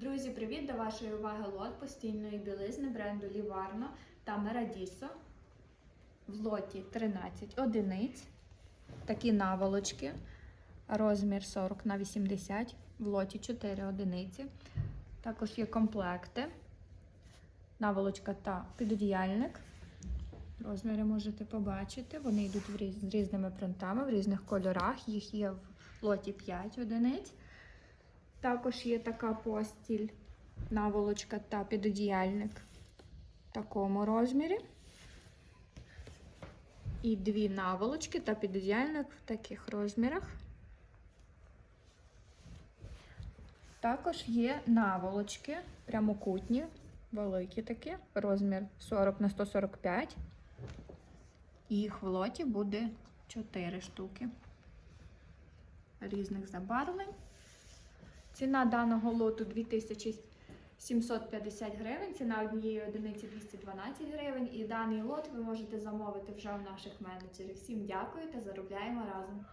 Друзі, привіт! До вашої уваги лот постільної білизни бренду Ліварно та Мерадісо. В лоті 13 одиниць. Такі наволочки. Розмір 40 на 80. В лоті 4 одиниці. Також є комплекти. Наволочка та підодіяльник. Розміри можете побачити. Вони йдуть з різними принтами, в різних кольорах. Їх є в лоті 5 одиниць. Також є така постіль, наволочка та підодіяльник в такому розмірі. І дві наволочки та підодіяльник в таких розмірах. Також є наволочки прямокутні, великі такі, розмір 40 на 145. Їх в лоті буде 4 штуки різних забарвлень. Ціна даного лоту 2750 гривень, ціна однієї одиниці 212 гривень. І даний лот ви можете замовити вже у наших менеджерів. Всім дякую та заробляємо разом.